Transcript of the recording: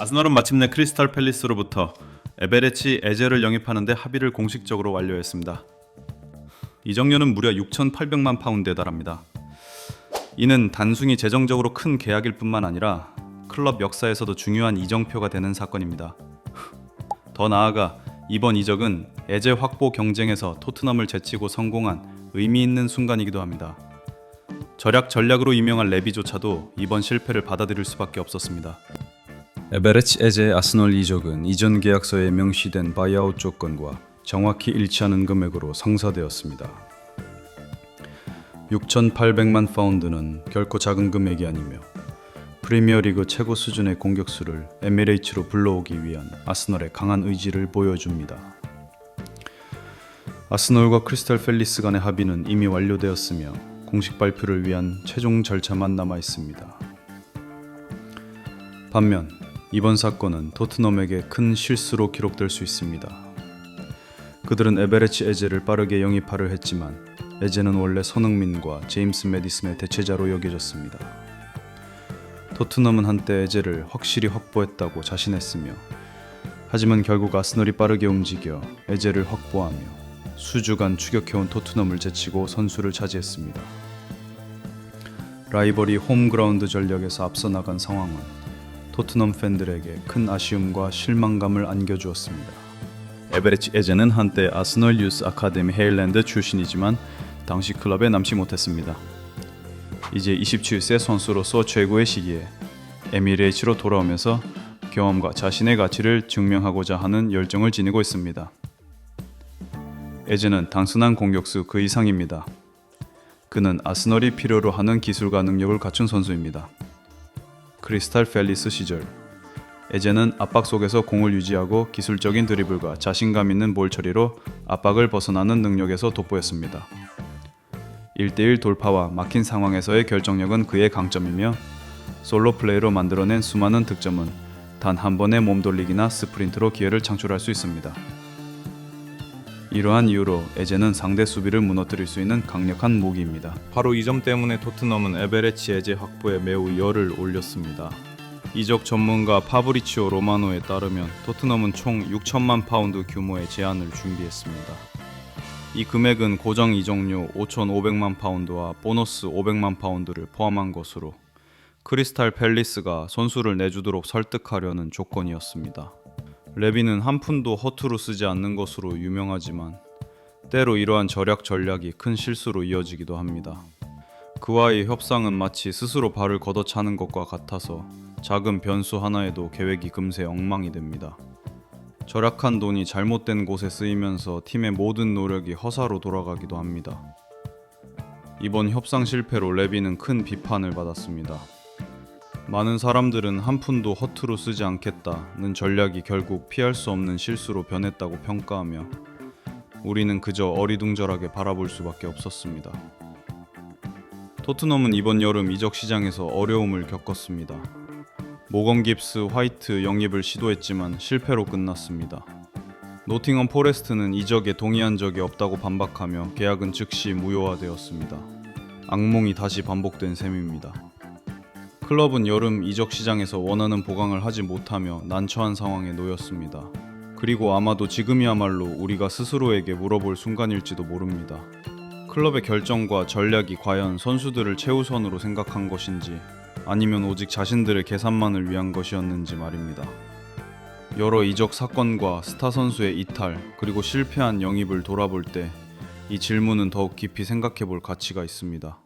아스널은 마침내 크리스탈 팰리스로부터 에베레치 에제를 영입하는데 합의를 공식적으로 완료했습니다. 이적료는 무려 6,800만 파운드에 달합니다. 이는 단순히 재정적으로 큰 계약일 뿐만 아니라 클럽 역사에서도 중요한 이정표가 되는 사건입니다. 더 나아가 이번 이적은 에제 확보 경쟁에서 토트넘을 제치고 성공한 의미 있는 순간이기도 합니다. 절약 전략으로 유명한 레비조차도 이번 실패를 받아들일 수밖에 없었습니다. 에베레치 에제 아스널 이적은 이전 계약서에 명시된 바이아웃 조건과 정확히 일치하는 금액으로 성사되었습니다. 6,800만 파운드는 결코 작은 금액이 아니며 프리미어리그 최고 수준의 공격수를 에미레이츠로 불러오기 위한 아스널의 강한 의지를 보여줍니다. 아스널과 크리스탈 팰리스 간의 합의는 이미 완료되었으며 공식 발표를 위한 최종 절차만 남아 있습니다. 반면 이번 사건은 토트넘에게 큰 실수로 기록될 수 있습니다. 그들은 에베레치 에제를 빠르게 영입하려 했지만 에제는 원래 손흥민과 제임스 메디슨의 대체자로 여겨졌습니다. 토트넘은 한때 에제를 확실히 확보했다고 자신했으며 하지만 결국 아스널이 빠르게 움직여 에제를 확보하며 수주간 추격해온 토트넘을 제치고 선수를 차지했습니다. 라이벌이 홈그라운드 전력에서 앞서 나간 상황은 토트넘 팬들에게 큰 아쉬움과 실망감을 안겨주었습니다. 에베레치 에제는 한때 아스널 유스 아카데미 헤일랜드 출신이지만 당시 클럽에 남지 못했습니다. 이제 27세 선수로서 최고의 시기에 에미레이츠로 돌아오면서 경험과 자신의 가치를 증명하고자 하는 열정을 지니고 있습니다. 에제는 단순한 공격수 그 이상입니다. 그는 아스널이 필요로 하는 기술과 능력을 갖춘 선수입니다. 크리스탈 팰리스 시절 에제는 압박 속에서 공을 유지하고 기술적인 드리블과 자신감 있는 볼 처리로 압박을 벗어나는 능력에서 돋보였습니다. 1대1 돌파와 막힌 상황에서의 결정력은 그의 강점이며 솔로 플레이로 만들어낸 수많은 득점은 단 한 번의 몸돌리기나 스프린트로 기회를 창출할 수 있습니다. 이러한 이유로 에제는 상대 수비를 무너뜨릴 수 있는 강력한 무기입니다. 바로 이 점 때문에 토트넘은 에베레치 에제 확보에 매우 열을 올렸습니다. 이적 전문가 파브리치오 로마노에 따르면 토트넘은 총 6천만 파운드 규모의 제안을 준비했습니다. 이 금액은 고정 이적료 5,500만 파운드와 보너스 500만 파운드를 포함한 것으로 크리스탈 팰리스가 선수를 내주도록 설득하려는 조건이었습니다. 레비는 한 푼도 허투루 쓰지 않는 것으로 유명하지만 때로 이러한 절약 전략이 큰 실수로 이어지기도 합니다. 그와의 협상은 마치 스스로 발을 걷어차는 것과 같아서 작은 변수 하나에도 계획이 금세 엉망이 됩니다. 절약한 돈이 잘못된 곳에 쓰이면서 팀의 모든 노력이 허사로 돌아가기도 합니다. 이번 협상 실패로 레비는 큰 비판을 받았습니다. 많은 사람들은 한 푼도 허투루 쓰지 않겠다는 전략이 결국 피할 수 없는 실수로 변했다고 평가하며 우리는 그저 어리둥절하게 바라볼 수밖에 없었습니다. 토트넘은 이번 여름 이적 시장에서 어려움을 겪었습니다. 모건 깁스 화이트 영입을 시도했지만 실패로 끝났습니다. 노팅엄 포레스트는 이적에 동의한 적이 없다고 반박하며 계약은 즉시 무효화되었습니다. 악몽이 다시 반복된 셈입니다. 클럽은 여름 이적 시장에서 원하는 보강을 하지 못하며 난처한 상황에 놓였습니다. 그리고 아마도 지금이야말로 우리가 스스로에게 물어볼 순간일지도 모릅니다. 클럽의 결정과 전략이 과연 선수들을 최우선으로 생각한 것인지 아니면 오직 자신들의 계산만을 위한 것이었는지 말입니다. 여러 이적 사건과 스타 선수의 이탈 그리고 실패한 영입을 돌아볼 때 이 질문은 더욱 깊이 생각해 볼 가치가 있습니다.